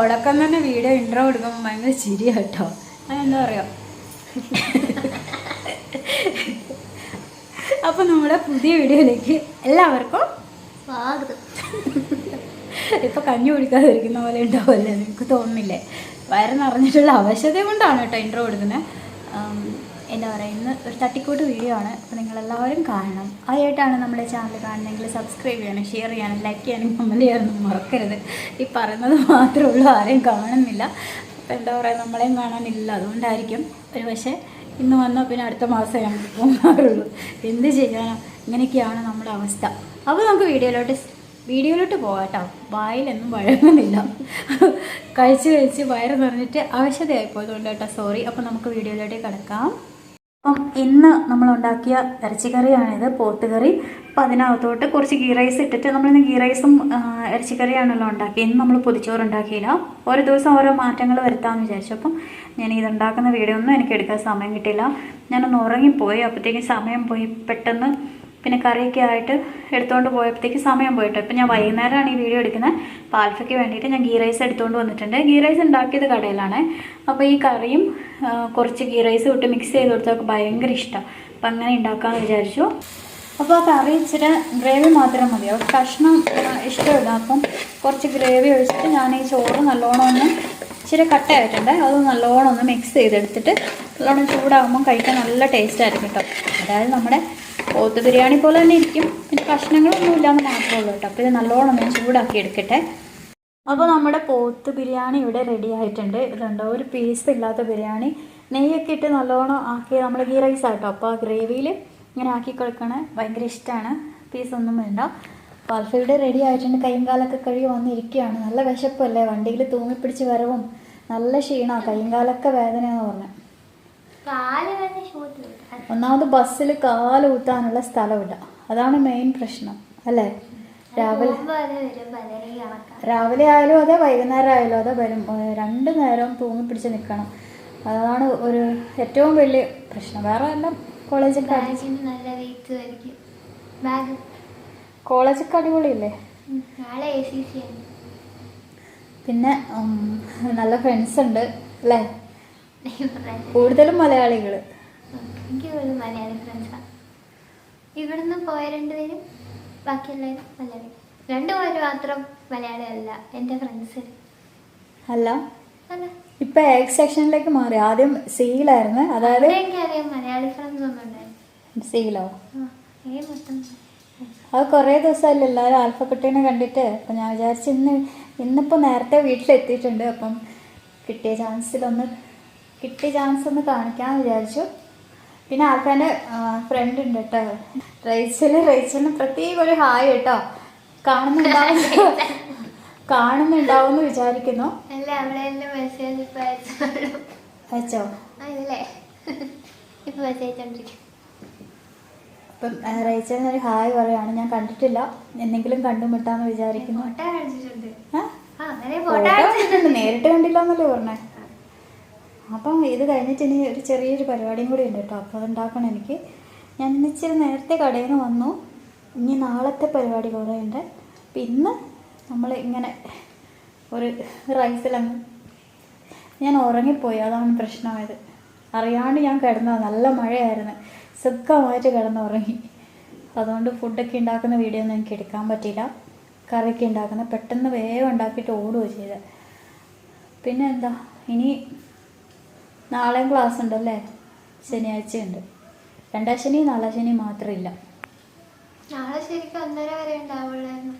തുടക്കം തന്നെ video intro കൊടുക്കുമ്പോൾ ഭയങ്കര ചിരി കേട്ടോ. അതെന്താ പറയുക അപ്പോൾ നമ്മുടെ പുതിയ വീഡിയോയിലേക്ക് എല്ലാവർക്കും സ്വാഗതം. ഇപ്പൊ കഞ്ഞി കുടിക്കാതിരിക്കുന്ന പോലെ ഉണ്ടാവുമല്ലേ എനിക്ക് തോന്നുന്നില്ലേ? വയറ് നിറഞ്ഞിട്ടുള്ള അവശത കൊണ്ടാണ് കേട്ടോ ഇൻട്രോ കൊടുക്കുന്നത് എന്താ പറയുക ഇന്ന് ഒരു തട്ടിക്കൂട്ട് വീഡിയോ ആണ്. അപ്പോൾ നിങ്ങളെല്ലാവരും കാണണം. ആദ്യമായിട്ടാണ് നമ്മുടെ ചാനൽ കാണുന്നതെങ്കിൽ സബ്സ്ക്രൈബ് ചെയ്യാനും ഷെയർ ചെയ്യാനും ലൈക്ക് ചെയ്യാനും കമന്റ് ചെയ്യാനൊന്നും മറക്കരുത്. ഈ പറയുന്നത് മാത്രമേ ഉള്ളൂ ആരെയും കാണുന്നില്ല. അപ്പോൾ എന്താ പറയുക നമ്മളെയും കാണാനില്ല. അതുകൊണ്ടായിരിക്കും ഒരു പക്ഷേ ഇന്ന് വന്നാൽ പിന്നെ അടുത്ത മാസം നമുക്ക് പോകാറുള്ളൂ. എന്ത് ചെയ്യാനോ? ഇങ്ങനെയൊക്കെയാണ് നമ്മുടെ അവസ്ഥ. അപ്പോൾ നമുക്ക് വീഡിയോയിലോട്ട് വീഡിയോയിലോട്ട് പോകാം കേട്ടോ. വായിലൊന്നും വഴങ്ങുന്നില്ല. കഴിച്ച് കഴിച്ച് വയറ് നിറഞ്ഞിട്ട് അവശതയായി പോയതുകൊണ്ട് കേട്ടോ. സോറി അപ്പോൾ നമുക്ക് വീഡിയോയിലോട്ട് കിടക്കാം. അപ്പം ഇന്ന് നമ്മൾ ഉണ്ടാക്കിയ ഇറച്ചിക്കറിയാണിത് പോത്തുകറി അപ്പം അതിനകത്തോട്ട് കുറച്ച് ഗീ റൈസ് ഇട്ടിട്ട് നമ്മളിന്ന് ഗീ റൈസും ഇറച്ചിക്കറിയാണല്ലോ ഉണ്ടാക്കി ഇന്ന് നമ്മൾ പൊതിച്ചോറ് ഉണ്ടാക്കിയില്ല ഓരോ ദിവസം ഓരോ മാറ്റങ്ങൾ വരുത്താമെന്ന് വിചാരിച്ചു. അപ്പം ഞാൻ ഇതുണ്ടാക്കുന്ന വീഡിയോ ഒന്നും എനിക്ക് എടുക്കാൻ സമയം കിട്ടിയില്ല. ഞാനൊന്ന് ഉറങ്ങിപ്പോയി. അപ്പോഴത്തേക്കും സമയം പോയി പെട്ടെന്ന് പിന്നെ കറിയൊക്കെ ആയിട്ട് എടുത്തുകൊണ്ട് പോയപ്പോഴത്തേക്ക് സമയം പോയിട്ടോ. ഇപ്പം ഞാൻ വൈകുന്നേരമാണ് ഈ വീഡിയോ എടുക്കുന്നത്. അപ്പോൾ ആൽഫയ്ക്ക് വേണ്ടിയിട്ട് ഞാൻ ഗീ റൈസ് എടുത്തുകൊണ്ട് വന്നിട്ടുണ്ട്. ഗീ റൈസ് ഉണ്ടാക്കിയത് കടയിലാണ്. അപ്പോൾ ഈ കറിയും കുറച്ച് ഗീ റൈസ് ഇട്ട് മിക്സ് ചെയ്ത് കൊടുത്തൊക്കെ ഭയങ്കര ഇഷ്ടമാണ് അപ്പം അങ്ങനെ ഉണ്ടാക്കാമെന്ന് വിചാരിച്ചു. അപ്പോൾ ആ കറി ഇച്ചിരി ഗ്രേവി മാത്രം മതി. അവർക്ക് കഷ്ണം ഇഷ്ടമില്ല. അപ്പം കുറച്ച് ഗ്രേവി ഒഴിച്ചിട്ട് ഞാൻ ഈ ചോറ് നല്ലോണം ഒന്ന് ഇച്ചിരി കട്ടയായിട്ടുണ്ട് അത് നല്ലോണം ഒന്ന് മിക്സ് ചെയ്തെടുത്തിട്ട് നല്ലോണം ചൂടാകുമ്പം കഴിക്കാൻ നല്ല ടേസ്റ്റ് ആയിരിക്കും കേട്ടോ. അതായത് നമ്മുടെ പോത്ത് ബിരിയാണി പോലെ തന്നെ ഇരിക്കും. പിന്നെ കഷ്ണങ്ങളൊന്നും ഇല്ലാന്ന് മാത്രമേ ഉള്ളൂ കേട്ടോ. അപ്പോൾ ഇത് നല്ലോണം ഞാൻ ചൂടാക്കി എടുക്കട്ടെ. അപ്പോൾ നമ്മുടെ പോത്ത് ബിരിയാണി ഇവിടെ റെഡി ആയിട്ടുണ്ട്. ഇതുണ്ടോ? ഒരു പീസ് ഇല്ലാത്ത ബിരിയാണി. നെയ്യൊക്കെ ഇട്ട് നല്ലോണം ആക്കി നമ്മൾ ഗീ റൈസ് ആട്ടോ. അപ്പോൾ ആ ഗ്രേവിയിൽ ഇങ്ങനെ ആക്കി കൊടുക്കണ. ഭയങ്കര ഇഷ്ടമാണ് പീസൊന്നും വേണ്ട. അപ്പോൾ അൽഫ ഇവിടെ റെഡി ആയിട്ടുണ്ട്. കൈയും കാലൊക്കെ കഴുകി വന്നിരിക്കുകയാണ്. നല്ല വിശപ്പല്ലേ? വണ്ടിയിൽ തൂങ്ങിപ്പിടിച്ച് വരവും. നല്ല ക്ഷീണമാണ് കൈയും കാലൊക്കെ വേദനയാന്ന് പറഞ്ഞത് ഒന്നാമത് ബസ്സിൽ കാൽ ഊത്താനുള്ള സ്ഥലമില്ല. അതാണ് മെയിൻ പ്രശ്നം അല്ലേ? രാവിലെ രാവിലെ ആയാലും അതെ വൈകുന്നേരം ആയാലും അതെ വരും. രണ്ടു നേരവും തൂങ്ങി പിടിച്ച് നിൽക്കണം അതാണ് ഒരു ഏറ്റവും വലിയ പ്രശ്നം. വേറെ എല്ലാം കോളേജിൽ കോളേജൊക്കെ അടിപൊളിയല്ലേ പിന്നെ നല്ല ഫ്രണ്ട്സ് ഉണ്ട് അല്ലേ. കൂടുതലും മലയാളികൾ എനിക്ക് ഒരു മലയാളി ഫ്രണ്ട്സാണ് ഇവിടുന്ന് പോയ രണ്ടുപേരും ബാക്കിയുള്ളവരും മലയാളി രണ്ടുപേരും മാത്രം മലയാളി അല്ല എന്റെ ഫ്രണ്ട്സ് അല്ല? അല്ല. ഇപ്പൊ എക്സ് സെക്ഷനിലേക്ക് മാറി. ആദ്യം സിയിലായിരുന്നു അതായത് എനിക്കറിയാം മലയാളി ഫ്രണ്ട്സ് ഒന്നും ഉണ്ടായിരുന്നു സിയിലോ അത് കുറേ ദിവസമല്ല എല്ലാവരും ആൽഫക്കുട്ടീനെ കണ്ടിട്ട്? അപ്പം ഞാൻ വിചാരിച്ചു ഇന്ന് ഇന്നിപ്പോൾ നേരത്തെ വീട്ടിലെത്തിയിട്ടുണ്ട്. അപ്പം കിട്ടിയ ചാൻസിലൊന്ന് കിട്ടിയ ചാൻസ് ഒന്ന് കാണിക്കാമെന്ന് വിചാരിച്ചു. പിന്നെ ആൾക്കാരുടെ ഫ്രണ്ട് ഉണ്ട് കേട്ടോ റൈച്ചൽ റൈച്ചലിന് പ്രത്യേക ഒരു ഹായ് കേട്ടോ കാണുന്നുണ്ടാവും. കാണുന്നുണ്ടാവും എന്ന് വിചാരിക്കുന്നു അയച്ചോ? അപ്പം റൈച്ചലിനൊരു ഹായ് പറയാണ്. ഞാൻ കണ്ടിട്ടില്ല. എന്തെങ്കിലും കണ്ടുമുട്ടാന്ന് വിചാരിക്കുന്നു. നേരിട്ട് കണ്ടില്ല എന്നല്ലേ പറഞ്ഞേ. അപ്പം ഇത് കഴിഞ്ഞിട്ട് ഇനി ഒരു ചെറിയൊരു പരിപാടിയും കൂടി ഉണ്ട് കേട്ടോ. അപ്പോൾ അതുണ്ടാക്കണം എനിക്ക്. ഞാൻ ഇന്നിച്ചിരി നേരത്തെ കടയിൽ നിന്ന് വന്നു. ഇനി നാളത്തെ പരിപാടി കുറേ ഉണ്ട്. പിന്നെ നമ്മൾ ഇങ്ങനെ ഒരു റൈസിലങ്ങ് ഞാൻ ഉറങ്ങിപ്പോയി. അതാണ് പ്രശ്നമായത്. അറിയാണ്ട് ഞാൻ കിടന്ന നല്ല മഴയായിരുന്നു. സുഖമായിട്ട് കിടന്നുറങ്ങി. അതുകൊണ്ട് ഫുഡൊക്കെ ഉണ്ടാക്കുന്ന വീഡിയോ ഒന്നും എനിക്ക് എടുക്കാൻ പറ്റിയില്ല. കറിയൊക്കെ ഉണ്ടാക്കുന്ന പെട്ടെന്ന് വേഗം ഉണ്ടാക്കിയിട്ട് ഓടുകയോ ചെയ്തത്. പിന്നെ എന്താ? ഇനി നാളെയും ക്ലാസ് ഉണ്ടല്ലേ ശനിയാഴ്ച ഉണ്ട് രണ്ടാം ശനി നാലാം ശനി മാത്രമില്ല. നാളെ ശരിക്കും ഒന്നര വരെ ഉണ്ടാവുള്ളായിരുന്നു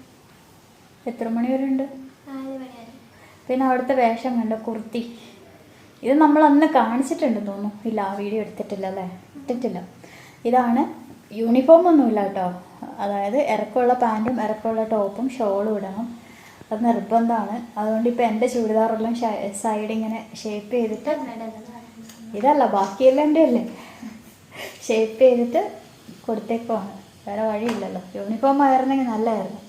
എത്ര മണി വരെ ഉണ്ട്? നാല് വരെ. പിന്നെ അവിടുത്തെ വേഷം കണ്ട? കുർത്തി. ഇത് നമ്മൾ അന്ന് കാണിച്ചിട്ടുണ്ട് തോന്നുന്നു. ഇല്ല ആ വീഡിയോ എടുത്തിട്ടില്ല അല്ലേ? എടുത്തിട്ടില്ല ഇതാണ് യൂണിഫോം ഒന്നുമില്ല കേട്ടോ. അതായത് ഇറക്കമുള്ള പാന്റും ഇറക്കമുള്ള ടോപ്പും ഷോളും ഇടണം. അത് നിർബന്ധമാണ്. അതുകൊണ്ട് ഇപ്പോൾ എന്റെ ചുരിദാറെല്ലാം സൈഡ് ഇങ്ങനെ ഷേപ്പ് ചെയ്തിട്ട് ഇതല്ല ബാക്കിയെല്ലാം എന്റെ അല്ലേ? ഷേപ്പ് ചെയ്തിട്ട് കൊടുത്തേക്കുവാണ് വേറെ വഴിയില്ലല്ലോ. യൂണിഫോം ആയിരുന്നെങ്കിൽ നല്ലതായിരുന്നു.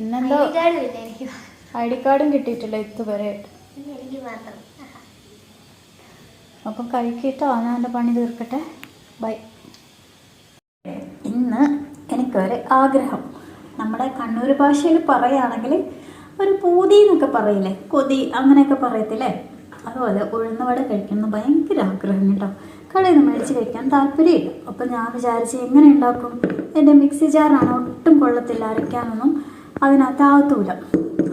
ഇന്നെന്തോ ഐ ഡി കാർഡും കിട്ടിയിട്ടില്ല ഇതുവരെ. അപ്പം കഴിക്കിട്ടോ? ഞാൻ എന്റെ പണി തീർക്കട്ടെ. ബൈ ഇന്ന് എനിക്കൊരു ആഗ്രഹം. നമ്മുടെ കണ്ണൂർ ഭാഷയിൽ പറയുകയാണെങ്കിൽ ഒരു പൂതി എന്നൊക്കെ പറയില്ലേ? കൊതി അങ്ങനെയൊക്കെ പറയത്തില്ലേ? അതുപോലെ ഉഴുന്നുവട കഴിക്കണം ഭയങ്കര ആഗ്രഹം കേട്ടോ. കടയിൽ നിന്ന് മേടിച്ച് കഴിക്കാൻ താല്പര്യമില്ല. അപ്പം ഞാൻ വിചാരിച്ച് എങ്ങനെ ഉണ്ടാക്കും? എന്റെ മിക്സി ജാറാണ്? ഒട്ടും കൊള്ളത്തില്ല അരയ്ക്കാനൊന്നും അതിനകത്താകത്തൂല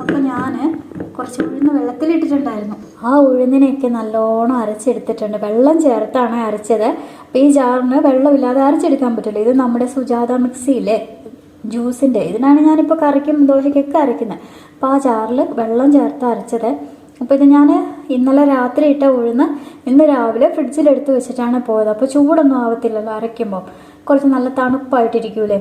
അപ്പം ഞാൻ കുറച്ച് ഉഴുന്ന് വെള്ളത്തിലിട്ടിട്ടുണ്ടായിരുന്നു. ആ ഉഴുന്നിനെയൊക്കെ നല്ലോണം അരച്ചെടുത്തിട്ടുണ്ട്. വെള്ളം ചേർത്താണ് അരച്ചത്. അപ്പോൾ ഈ ജാറിന് വെള്ളമില്ലാതെ അരച്ചെടുക്കാൻ പറ്റില്ല. ഇത് നമ്മുടെ സുജാത മിക്സിയിലെ ജ്യൂസിന്റെ. ഇതിനാണ് ഞാനിപ്പോൾ കറിക്കും ദോശയ്ക്കൊക്കെ അരയ്ക്കുന്നത്. അപ്പോൾ ആ ജാറിൽ വെള്ളം ചേർത്ത് അരച്ചത്. അപ്പോൾ ഇത് ഞാൻ ഇന്നലെ രാത്രി ഇട്ട ഉഴുന്ന് ഇന്ന് രാവിലെ ഫ്രിഡ്ജിലെടുത്ത് വെച്ചിട്ടാണ് പോയത്. അപ്പോൾ ചൂടൊന്നും ആവത്തില്ലല്ലോ അരയ്ക്കുമ്പോൾ കുറച്ച് നല്ല തണുപ്പായിട്ടിരിക്കൂലേ.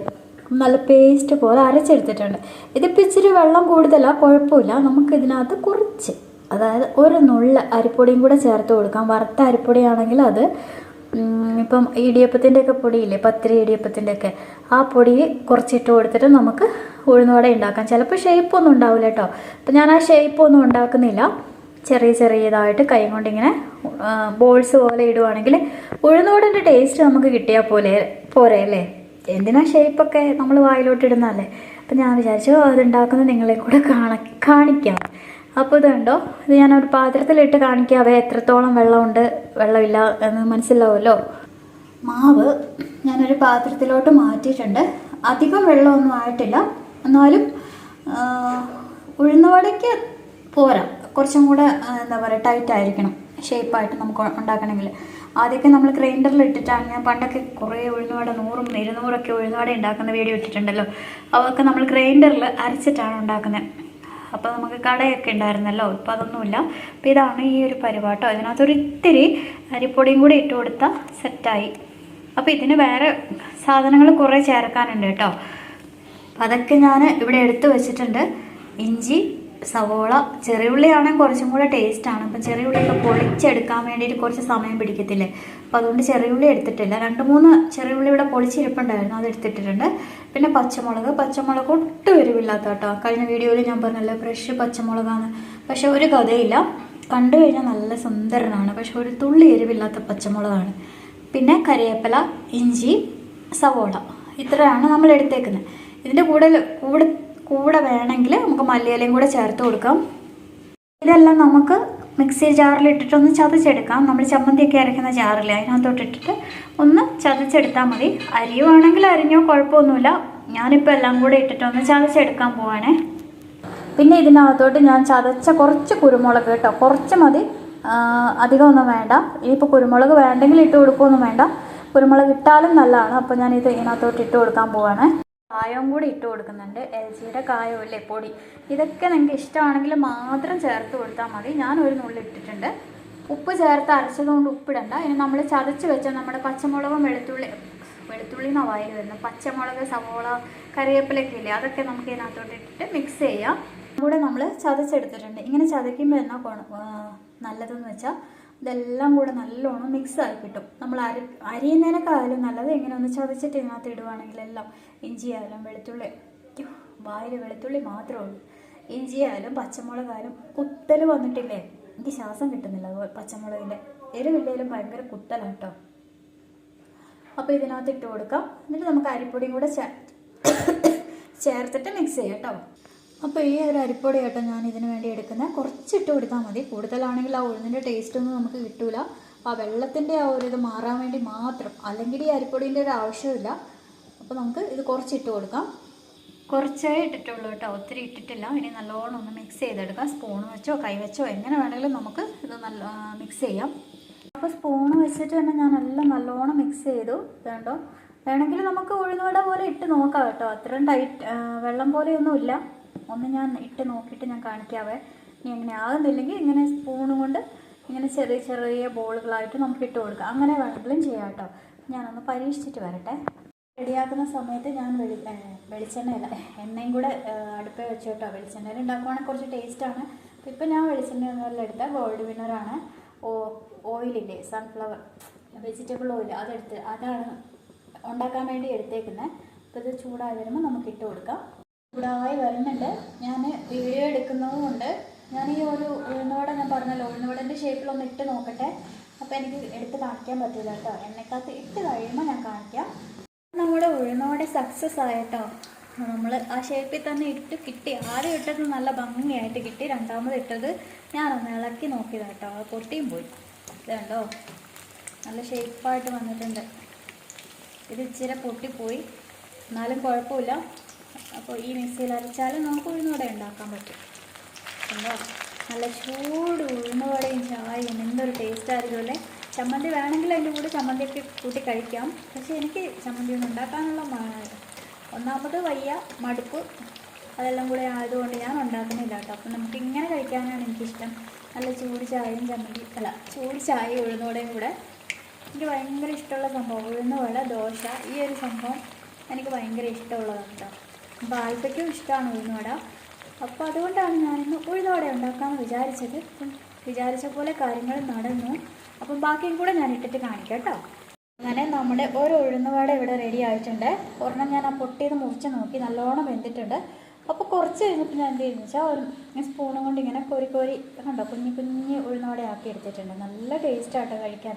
നല്ല പേസ്റ്റ് പോലെ അരച്ചെടുത്തിട്ടുണ്ട്. ഇതിപ്പോൾ ഇച്ചിരി വെള്ളം കൂടുതലാണ് കുഴപ്പമില്ല. നമുക്ക് ഇതിനകത്ത് കുറച്ച് അതായത് ഒരു നുള്ള അരിപ്പൊടിയും കൂടെ ചേർത്ത് കൊടുക്കാം. വറുത്ത അരിപ്പൊടിയാണെങ്കിൽ അത് ഇപ്പം ഇടിയപ്പത്തിന്റെയൊക്കെ പൊടിയില്ലേ പത്തിരി ഇടിയപ്പത്തിന്റെയൊക്കെ ആ പൊടി കുറച്ചിട്ട് കൊടുത്തിട്ട് നമുക്ക് ഉഴുന്നുവട ഉണ്ടാക്കാം. ചിലപ്പോൾ ഷേപ്പൊന്നും ഉണ്ടാവില്ല കേട്ടോ. അപ്പം ഞാൻ ആ ഷേപ്പൊന്നും ഉണ്ടാക്കുന്നില്ല. ചെറിയ ചെറിയതായിട്ട് കൈ കൊണ്ടിങ്ങനെ ബോൾസ് പോലെ ഇടുവാണെങ്കിൽ ഉഴുന്നുവടന്റെ ടേസ്റ്റ് നമുക്ക് കിട്ടിയാൽ പോലെ പോരെ അല്ലേ? എന്തിനാ ഷേപ്പൊക്കെ നമ്മൾ വായിലോട്ട് ഇടുന്നതല്ലേ? അപ്പം ഞാൻ വിചാരിച്ചു അതുണ്ടാക്കുന്നത് നിങ്ങളെ കൂടെ കാണ കാണിക്കാം. അപ്പോൾ ഇതുണ്ടോ? ഇത് ഞാൻ ഒരു പാത്രത്തിലിട്ട് കാണിക്കാവേ എത്രത്തോളം വെള്ളമുണ്ട് വെള്ളമില്ല എന്ന് മനസ്സിലാവുമല്ലോ? മാവ് ഞാനൊരു പാത്രത്തിലോട്ട് മാറ്റിയിട്ടുണ്ട്. അധികം വെള്ളമൊന്നും ആയിട്ടില്ല. എന്നാലും ഉഴുന്നുവടയ്ക്ക് പോരാ. കുറച്ചും കൂടെ എന്താ പറയുക ടൈറ്റ് ആയിരിക്കണം. ഷേപ്പായിട്ട് നമുക്ക് ഉണ്ടാക്കണമെങ്കിൽ ആദ്യമൊക്കെ നമ്മൾ ഗ്രൈൻഡറിൽ ഇട്ടിട്ടാണ്. ഞാൻ പണ്ടൊക്കെ കുറേ ഉഴുന്നുവട നൂറും ഇരുന്നൂറൊക്കെ ഉഴുന്നുവട ഉണ്ടാക്കുന്ന വീഡിയോ ഇട്ടിട്ടുണ്ടല്ലോ. അതൊക്കെ നമ്മൾ ഗ്രൈൻഡറിൽ അരച്ചിട്ടാണ് ഉണ്ടാക്കുന്നത് അപ്പോൾ നമുക്ക് കടയൊക്കെ ഉണ്ടായിരുന്നല്ലോ. ഇപ്പോൾ അതൊന്നുമില്ല. അപ്പോൾ ഇതാണ് ഈ ഒരു പരിപാട്ടോ. ഇതിനകത്തൊരു ഇത്തിരി അരിപ്പൊടിയും കൂടി ഇട്ട് കൊടുത്താൽ സെറ്റായി അപ്പോൾ ഇതിന് വേറെ സാധനങ്ങൾ കുറേ ചേർക്കാനുണ്ട് കേട്ടോ. അപ്പം അതൊക്കെ ഞാൻ ഇവിടെ എടുത്ത് വെച്ചിട്ടുണ്ട്. ഇഞ്ചി സവോള ചെറിയുള്ളിയാണെങ്കിൽ കുറച്ചും കൂടെ ടേസ്റ്റാണ് അപ്പം ചെറിയുള്ളിയൊക്കെ പൊളിച്ചെടുക്കാൻ വേണ്ടിയിട്ട് കുറച്ച് സമയം പിടിക്കത്തില്ലേ? അപ്പോൾ അതുകൊണ്ട് ചെറിയുള്ളി എടുത്തിട്ടില്ല. രണ്ട് മൂന്ന് ചെറിയുള്ളി ഇവിടെ പൊളിച്ചിരിപ്പുണ്ടായിരുന്നു അത് എടുത്തിട്ടിട്ടുണ്ട്. പിന്നെ പച്ചമുളക്. പച്ചമുളക് ഒട്ടും എരിവില്ലാത്ത കേട്ടോ. കഴിഞ്ഞ വീഡിയോയിൽ ഞാൻ പറഞ്ഞല്ലോ ഫ്രഷ് പച്ചമുളകാണ്. പക്ഷെ ഒരു കഥയില്ല. കണ്ടു കഴിഞ്ഞാൽ നല്ല സുന്ദരനാണ്. പക്ഷെ ഒരു തുള്ളി എരിവില്ലാത്ത പച്ചമുളകാണ്. പിന്നെ കറിവേപ്പില ഇഞ്ചി സവോള. ഇത്രയാണ് നമ്മൾ എടുത്തേക്കുന്നത്. ഇതിന്റെ കൂടെ കൂടെ കൂടെ വേണമെങ്കിൽ നമുക്ക് മല്ലിയിലയും കൂടെ ചേർത്ത് കൊടുക്കാം. ഇതെല്ലാം നമുക്ക് മിക്സി ജാറിൽ ഇട്ടിട്ടൊന്ന് ചതച്ചെടുക്കാം. നമ്മൾ ചമ്മന്തിയൊക്കെ അരയ്ക്കുന്ന ജാറിൽ അതിനകത്തോട്ട് ഇട്ടിട്ട് ഒന്ന് ചതച്ചെടുത്താൽ മതി. അരിയുവാണെങ്കിൽ അരിഞ്ഞോ കുഴപ്പമൊന്നുമില്ല. ഞാനിപ്പോൾ എല്ലാം കൂടെ ഇട്ടിട്ടൊന്ന് ചതച്ചെടുക്കാൻ പോവാണേ. പിന്നെ ഇതിനകത്തോട്ട് ഞാൻ ചതച്ച കുറച്ച് കുരുമുളക് കേട്ടോ. കുറച്ച് മതി. അധികമൊന്നും വേണ്ട. ഇനിയിപ്പോൾ കുരുമുളക് വേണ്ടെങ്കിൽ ഇട്ട് കൊടുക്കുകയൊന്നും വേണ്ട. കുരുമുളക് ഇട്ടാലും നല്ലതാണ്. അപ്പോൾ ഞാൻ ഇത് ഇതിനകത്തോട്ട് ഇട്ട് കൊടുക്കാൻ പോവാണ്. കായവും കൂടി ഇട്ട് കൊടുക്കുന്നുണ്ട്. എൽ ജിയുടെ കായമില്ലേ പൊടി. ഇതൊക്കെ നിങ്ങൾക്ക് ഇഷ്ടമാണെങ്കിൽ മാത്രം ചേർത്ത് കൊടുത്താൽ മതി. ഞാൻ ഒരു നുള്ളി ഇട്ടിട്ടുണ്ട്. ഉപ്പ് ചേർത്ത് അരച്ചതുകൊണ്ട് ഉപ്പിടണ്ട. ഇനി നമ്മൾ ചതച്ച് വെച്ച നമ്മുടെ പച്ചമുളകും വെളുത്തുള്ളി വെളുത്തുള്ളി എന്നാണ് വായിൽ വരുന്നത്? പച്ചമുളക് സവോള കറിവേപ്പിലൊക്കെ ഇല്ലേ? അതൊക്കെ നമുക്ക് ഇതിനകത്തോട്ട് ഇട്ടിട്ട് മിക്സ് ചെയ്യാം. കൂടെ നമ്മൾ ചതച്ചെടുത്തിട്ടുണ്ട്. ഇങ്ങനെ ചതയ്ക്കുമ്പോൾ എന്നാ നല്ലതെന്ന് വെച്ചാൽ ഇതെല്ലാം കൂടെ നല്ലോണം മിക്സ് ആയി കിട്ടും. നമ്മൾ അരി അരിയുന്നതിനേക്കാളും നല്ലത് ഇങ്ങനെ ഒന്ന് ചതച്ചിട്ട് ഇതിനകത്ത് ഇടുവാണെങ്കിൽ എല്ലാം ഇഞ്ചി ആയാലും വെളുത്തുള്ളി വായിൽ വെളുത്തുള്ളി മാത്രമേ ഉള്ളൂ. ഇഞ്ചി ആയാലും പച്ചമുളകായാലും കുത്തൽ വന്നിട്ടില്ലേ? എനിക്ക് ശ്വാസം കിട്ടുന്നില്ല അത് പച്ചമുളകിന്റെ. എരിവില്ലേലും ഭയങ്കര കുത്തലാണ് കേട്ടോ. അപ്പോൾ ഇതിനകത്ത് ഇട്ട് കൊടുക്കാം. എന്നിട്ട് നമുക്ക് അരിപ്പൊടിയും കൂടെ ചേർത്തിട്ട് മിക്സ് ചെയ്യാം കേട്ടോ. അപ്പോൾ ഈ ഒരു അരിപ്പൊടി കേട്ടോ ഞാൻ ഇതിന് വേണ്ടി എടുക്കുന്നത് കുറച്ചിട്ട് കൊടുത്താൽ മതി. കൂടുതലാണെങ്കിൽ ആ ഉഴുന്നിന്റെ ടേസ്റ്റ് ഒന്നും നമുക്ക് കിട്ടൂല. ആ വെള്ളത്തിന്റെ ആ ഒരു ഇത് മാറാൻ വേണ്ടി മാത്രം അല്ലെങ്കിൽ ഈ അരിപ്പൊടീന്റെ ഒരു ആവശ്യമില്ല അപ്പോൾ നമുക്ക് ഇത് കുറച്ചിട്ട് കൊടുക്കാം. കുറച്ചേ ഇട്ടിട്ടുള്ളൂ കേട്ടോ. ഒത്തിരി ഇട്ടിട്ടില്ല. ഇനി നല്ലോണം ഒന്ന് മിക്സ് ചെയ്തെടുക്കാം. സ്പൂൺ വെച്ചോ കൈ വെച്ചോ എങ്ങനെ വേണമെങ്കിലും നമുക്ക് ഇത് നല്ല മിക്സ് ചെയ്യാം. അപ്പോൾ സ്പൂൺ വെച്ചിട്ട് തന്നെ ഞാൻ എല്ലാം നല്ലോണം മിക്സ് ചെയ്തു. വേണ്ടോ വേണമെങ്കിൽ നമുക്ക് ഉഴുന്നുവട പോലെ ഇട്ട് നോക്കാം കേട്ടോ. അത്രയും ടൈറ്റ് വെള്ളം പോലെയൊന്നും ഇല്ല ഒന്ന് ഞാൻ ഇട്ട് നോക്കിയിട്ട് ഞാൻ കാണിക്കാവേ. ഇനി എങ്ങനെ ആകുന്നില്ലെങ്കിൽ ഇങ്ങനെ സ്പൂൺ കൊണ്ട് ഇങ്ങനെ ചെറിയ ചെറിയ ബോളുകളായിട്ട് നമുക്ക് ഇട്ട് കൊടുക്കാം. അങ്ങനെ വേണമെങ്കിലും ചെയ്യാം കേട്ടോ. ഞാനൊന്ന് പരീക്ഷിച്ചിട്ട് വരട്ടെ. റെഡിയാക്കുന്ന സമയത്ത് ഞാൻ വെളി വെളിച്ചെണ്ണയില്ല എണ്ണയും കൂടെ അടുപ്പേ വെച്ച് കേട്ടോ. വെളിച്ചെണ്ണയിൽ ഉണ്ടാക്കുവാണെങ്കിൽ കുറച്ച് ടേസ്റ്റാണ് അപ്പോൾ ഇപ്പം ഞാൻ വെളിച്ചെണ്ണ എടുത്ത ഗോൾഡ് വിന്നറാണ് ഓ ഓയിലില്ലേ സൺഫ്ലവർ വെജിറ്റബിൾ ഓയിൽ അതെടുത്ത് അതാണ് ഉണ്ടാക്കാൻ വേണ്ടി എടുത്തേക്കുന്നത് അപ്പോൾ ഇത് ചൂടായി വരുമ്പോൾ നമുക്ക് ഇട്ട് കൊടുക്കാം. ചൂടായി വരുന്നുണ്ട്. ഞാൻ വീഡിയോ എടുക്കുന്നതും കൊണ്ട് ഞാൻ ഈ ഒരു ഉഴുന്നോടെ ഞാൻ പറഞ്ഞല്ലോ ഉഴുന്നോടന്റെ ഷേപ്പിലൊന്ന് ഇട്ട് നോക്കട്ടെ. അപ്പോൾ എനിക്ക് എടുത്ത് കാണിക്കാൻ പറ്റില്ല കേട്ടോ. എണ്ണക്കകത്ത് ഇട്ട് കഴിയുമ്പോൾ ഞാൻ കാണിക്കാം. നമ്മുടെ ഉഴുന്നോടെ സക്സസ് ആയിട്ടോ? നമ്മൾ ആ ഷേപ്പിൽ തന്നെ ഇട്ട് കിട്ടി. ആദ്യം ഇട്ടത് നല്ല ഭംഗിയായിട്ട് കിട്ടി. രണ്ടാമത് ഇട്ടത് ഞാനൊന്ന് ഇളക്കി നോക്കിയതാണ് കേട്ടോ. അത് പൊട്ടിയും പോയി. ഇതുണ്ടോ നല്ല ഷേപ്പായിട്ട് വന്നിട്ടുണ്ട്. ഇത് ഇച്ചിരി പൊട്ടിപ്പോയി. എന്നാലും കുഴപ്പമില്ല. അപ്പോൾ ഈ മിക്സിയിൽ അരച്ചാലും നമുക്ക് ഉഴുന്നുവട ഉണ്ടാക്കാൻ പറ്റും. കണ്ടോ? നല്ല ചൂട് ഉഴുന്നുവടയും ചായയും എന്തൊരു ടേസ്റ്റ് ആയിരിക്കും അല്ലേ? ചമ്മന്തി വേണമെങ്കിൽ അതിന്റെ കൂടെ ചമ്മന്തിയൊക്കെ കൂട്ടി കഴിക്കാം. പക്ഷേ എനിക്ക് ചമ്മന്തി ഒന്നും ഉണ്ടാക്കാനുള്ള ഒന്നാമത് വയ്യ മടുപ്പ്. അതെല്ലാം കൂടെ ആയതുകൊണ്ട് ഞാൻ ഉണ്ടാക്കുന്നില്ല കേട്ടോ. അപ്പം നമുക്ക് ഇങ്ങനെ കഴിക്കാനാണ് എനിക്കിഷ്ടം. നല്ല ചൂട് ചായയും ചമ്മന്തി അല്ല ചൂട് ചായയും ഉഴുന്നുവടയും കൂടെ. എനിക്ക് ഭയങ്കര ഇഷ്ടമുള്ള സംഭവം. ഉഴുന്നുവട ദോശ ഈ ഒരു സംഭവം എനിക്ക് ഭയങ്കര ഇഷ്ടമുള്ളതാണ് കേട്ടോ. അപ്പോൾ ആൽപ്പയ്ക്കും ഇഷ്ടമാണ് ഉഴുന്നുവട. അപ്പോൾ അതുകൊണ്ടാണ് ഞാനിന്ന് ഉഴുന്നുവട ഉണ്ടാക്കാമെന്ന് വിചാരിച്ചത്. അപ്പം വിചാരിച്ച പോലെ കാര്യങ്ങൾ നടന്നു. അപ്പം ബാക്കിയും കൂടെ ഞാൻ ഇട്ടിട്ട് കാണിക്കാം കേട്ടോ. അങ്ങനെ നമ്മുടെ ഒരു ഉഴുന്നുവട ഇവിടെ റെഡി ആയിട്ടുണ്ട്. ഒരെണ്ണം ഞാൻ ആ പൊട്ടിയത് മുറിച്ച് നോക്കി നല്ലോണം വെന്തിട്ടുണ്ട്. അപ്പോൾ കുറച്ച് കഴിഞ്ഞിട്ട് ഞാൻ എന്ത് ചെയ്യുന്നു വെച്ചാൽ ഒരു സ്പൂണും കൊണ്ട് ഇങ്ങനെ കോരി കോരി കണ്ടോ കുഞ്ഞു കുഞ്ഞ് ഉഴുന്നുവട ആക്കി എടുത്തിട്ടുണ്ട്. നല്ല ടേസ്റ്റാട്ടോ കഴിക്കാൻ.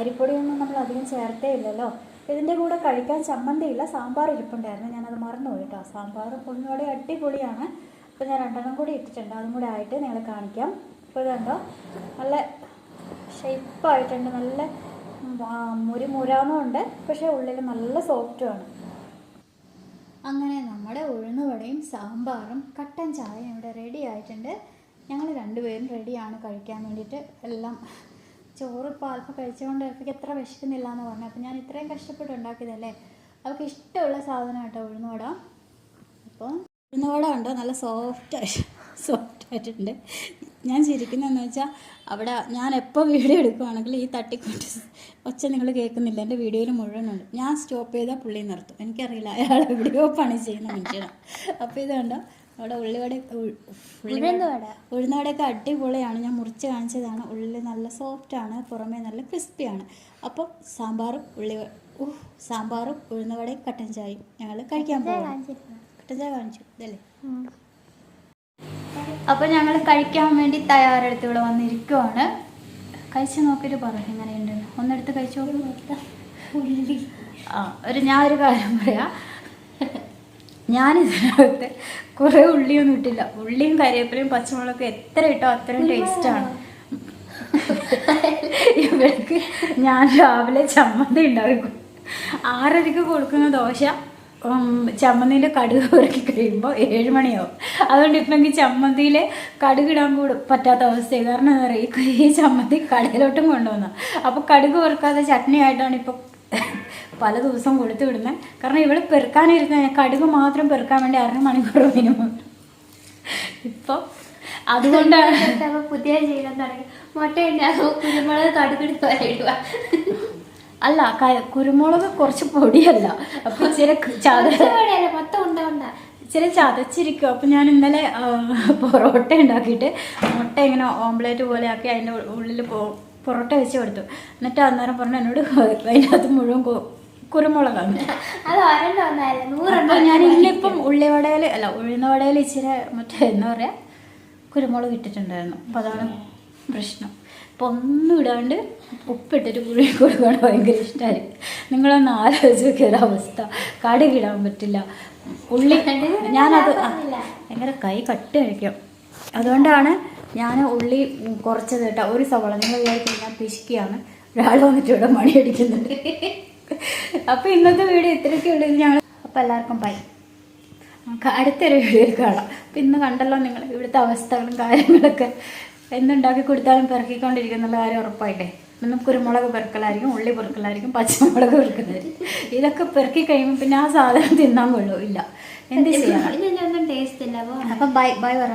അരിപ്പൊടിയൊന്നും നമ്മൾ അധികം ചേർത്തേ ഇല്ലല്ലോ. ഇതിന്റെ കൂടെ കഴിക്കാൻ ചമ്മന്തിയില്ല സാമ്പാർ ഇരിപ്പുണ്ടായിരുന്നു. ഞാനത് മറന്നുപോയി കേട്ടോ. സാമ്പാർ ഉഴുന്നുവട അടിപൊളിയാണ്. അപ്പോൾ ഞാൻ രണ്ടെണ്ണം കൂടി ഇട്ടിട്ടുണ്ട്. അതും കൂടെ ആയിട്ട് നിങ്ങളെ കാണിക്കാം. ഇപ്പോൾ ഇതുണ്ടോ നല്ല ഷേപ്പായിട്ടുണ്ട് നല്ല മുരി മുരാന്നുണ്ട് പക്ഷേ ഉള്ളിൽ നല്ല സോഫ്റ്റുമാണ് അങ്ങനെ നമ്മുടെ ഉഴുന്നുവടയും സാമ്പാറും കട്ടൻ ചായയും ഇവിടെ റെഡി ആയിട്ടുണ്ട്. ഞങ്ങൾ രണ്ടുപേരും റെഡിയാണ് കഴിക്കാൻ വേണ്ടിയിട്ട്. എല്ലാം ചോറ് ഇപ്പോൾ അല്പം കഴിച്ചുകൊണ്ട് അല്പക്ക് എത്ര വിശക്കുന്നില്ല എന്ന് പറഞ്ഞു. അപ്പോൾ ഞാൻ ഇത്രയും കഷ്ടപ്പെട്ട് ഉണ്ടാക്കിയതല്ലേ? അവൾക്ക് ഇഷ്ടമുള്ള സാധനം കേട്ടോ ഉഴുന്നുവട. അപ്പോൾ ഉഴുന്നുവട ഉണ്ട്? നല്ല സോഫ്റ്റ് സോഫ്റ്റ് ആയിട്ടുണ്ട്. ഞാൻ ചിരിക്കുന്നതെന്ന് വെച്ചാൽ അവിടെ ഞാൻ എപ്പോൾ വീഡിയോ എടുക്കുവാണെങ്കിൽ ഈ തട്ടിക്കൊണ്ട് ഒച്ച നിങ്ങൾ കേൾക്കുന്നില്ല. എന്റെ വീഡിയോയിൽ മുഴുവനുണ്ട് ഞാൻ സ്റ്റോപ്പ് ചെയ്താൽ പുള്ളി നിർത്തും. എനിക്കറിയില്ല അയാൾ എവിടെയോ പണി ചെയ്യുന്ന മനുഷ്യനാണ് അപ്പോൾ ഇതുണ്ടോ അവിടെ ഉള്ളിവട ഉഴുന്നുവട. ഉഴുന്നുവടയൊക്കെ അടിപൊളിയാണ്. ഞാൻ മുറിച്ച് കാണിച്ചതാണ്. ഉള്ളിൽ നല്ല സോഫ്റ്റാണ് പുറമേ നല്ല ക്രിസ്പിയാണ് അപ്പോൾ സാമ്പാറും ഉള്ളി ഊഹ് സാമ്പാറും ഉഴുന്നവടയും കട്ടൻ ചായയും ഞങ്ങൾ കഴിക്കാൻ പോകും കട്ടൻ ചായ കാണിച്ചു ഇതല്ലേ? അപ്പോൾ ഞങ്ങൾ കഴിക്കാൻ വേണ്ടി തയ്യാറെടുത്ത് ഇവിടെ വന്നിരിക്കുവാണ്. കഴിച്ച് നോക്കിയിട്ട് പറഞ്ഞു എങ്ങനെയുണ്ട് ഒന്നെടുത്ത് കഴിച്ചു ഉള്ളി. ആ ഒരു ഞാൻ ഒരു കാര്യം പറയാം. ഞാൻ ഇതിനകത്ത് കുറേ ഉള്ളിയൊന്നും ഇട്ടില്ല. ഉള്ളിയും കരിവേപ്പിലയും പച്ചമുളകും എത്ര ഇട്ടോ അത്രയും ടേസ്റ്റാണ് ഇവർക്ക് ഞാൻ രാവിലെ ചമ്മന്തി ഉണ്ടാക്കും. ആറരയ്ക്ക് കൊടുക്കുന്ന ദോശ ചമ്മന്തിയിൽ കടുക് ഇറക്കി കഴിയുമ്പോൾ ഏഴ് മണിയാവും. അതുകൊണ്ട് ഇപ്പം എനിക്ക് ചമ്മന്തിയിൽ കടുക് ഇടാൻ കൂടെ പറ്റാത്ത അവസ്ഥയായി കാരണം എന്താ പറയുക ഈ ചമ്മന്തി കടയിലോട്ടും കൊണ്ടുവന്നു. അപ്പോൾ കടുക് വറുക്കാതെ ചട്നി ആയിട്ടാണ് ഇപ്പോൾ പല ദിവസം കൊടുത്തു വിടുന്നത് കാരണം ഇവിടെ പെറുക്കാനിരുന്ന കടുക് മാത്രം പെറുക്കാൻ വേണ്ടി അര മണിക്കൂർ മിനിമം ഇപ്പോൾ അതുകൊണ്ടാണ്. പുതിയ ശീലം തുടങ്ങി. മുട്ട ഉണ്ടാകും കുരുമുളക് കടുകെടുത്ത് വരെ ഇടുക. അല്ല കുരുമുളക് കുറച്ച് പൊടിയല്ല. അപ്പൊ ചില കുറച്ചുകൂടെയല്ല, മൊത്തം ഉണ്ട ഉണ്ട. ഇച്ചിരി ചതച്ചിരിക്കും. അപ്പം ഞാൻ ഇന്നലെ പൊറോട്ട ഉണ്ടാക്കിയിട്ട് മുട്ട ഇങ്ങനെ ഓംലേറ്റ് പോലെ ആക്കി അതിന്റെ ഉള്ളിൽ പൊറോട്ട വെച്ച് കൊടുത്തു. എന്നിട്ട് അന്നേരം പറഞ്ഞു എന്നോട് അതിനകത്ത് മുഴുവൻ കുരുമുളകാണ്. അപ്പം ഞാൻ ഇന്നിപ്പം ഉള്ളിവടയിൽ അല്ല ഉഴുന്നവടയിൽ ഇച്ചിരി മറ്റേ എന്താ പറയുക കുരുമുളക് ഇട്ടിട്ടുണ്ടായിരുന്നു. അപ്പോൾ അതാണ് പ്രശ്നം. അപ്പോൾ ഒന്നും ഇടാണ്ട് ഉപ്പിട്ടിട്ട് പുളി കൊടുക്കുകയാണ് ഭയങ്കര ഇഷ്ടമായിരിക്കും നിങ്ങളൊന്ന് ആലോചിച്ച് നോക്കിയ ഒരു അവസ്ഥ. കടുകിടാൻ പറ്റില്ല. ഉള്ളി ഞാനത് ഭയങ്കര കൈ കട്ട് കഴിക്കും. അതുകൊണ്ടാണ് ഞാൻ ഉള്ളി കുറച്ചത് കേട്ടോ ഒരു സവള. നിങ്ങൾ വിചാരിക്കും ഞാൻ പിശിക്കുകയാണ് ഒരാൾ വന്നിട്ട് ഇവിടെ മണിയടിക്കുന്നുണ്ട് അപ്പോൾ ഇന്നത്തെ വീഡിയോ ഇത്രയൊക്കെ ഉള്ളൂ. ഞാൻ അപ്പോൾ എല്ലാവർക്കും ബൈ നമുക്ക് അടുത്തൊരു വീഡിയോയിൽ കാണാം. അപ്പം ഇന്ന് കണ്ടല്ലോ നിങ്ങൾ ഇവിടുത്തെ അവസ്ഥകളും കാര്യങ്ങളൊക്കെ. എന്തുണ്ടാക്കി കൊടുത്താലും പിറക്കിക്കൊണ്ടിരിക്കുന്നുള്ള കാര്യം ഉറപ്പായിട്ടേ. ഇന്ന് കുരുമുളക് പെറുക്കലായിരിക്കും ഉള്ളി പെറുക്കലായിരിക്കും പച്ചമുളക് പെറുക്കലായിരിക്കും. ഇതൊക്കെ പെറുക്കി കഴിയുമ്പോൾ പിന്നെ ആ സാധനം തിന്നാൻ കൊള്ളൂ ഇല്ല. എന്ത് ചെയ്യാം? അപ്പൊ ബൈ ബൈ പറ.